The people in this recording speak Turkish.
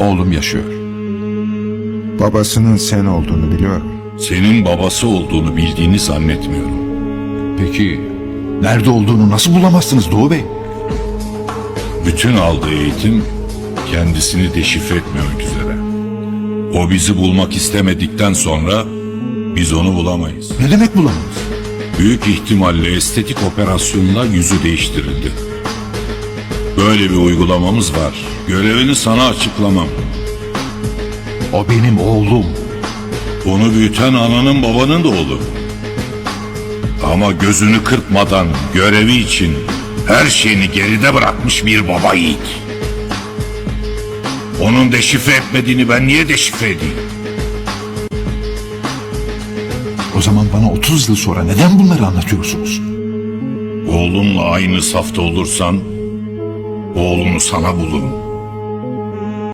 Oğlum yaşıyor. Babasının sen olduğunu biliyorum. Senin babası olduğunu bildiğini zannetmiyorum. Peki nerede olduğunu nasıl bulamazsınız Doğu Bey? Bütün aldığı eğitim kendisini deşifre etmemek üzere. O bizi bulmak istemedikten sonra biz onu bulamayız. Ne demek bulamayız? Büyük ihtimalle estetik operasyonla yüzü değiştirildi. Böyle bir uygulamamız var. Görevini sana açıklamam. O benim oğlum. Onu büyüten ananın babanın da oğlu. Ama gözünü kırpmadan görevi için her şeyini geride bırakmış bir baba yiğit. Onun deşifre etmediğini ben niye deşifre edeyim? O zaman bana 30 yıl sonra neden bunları anlatıyorsunuz? Oğlumla aynı safta olursan oğlunu sana bulurum.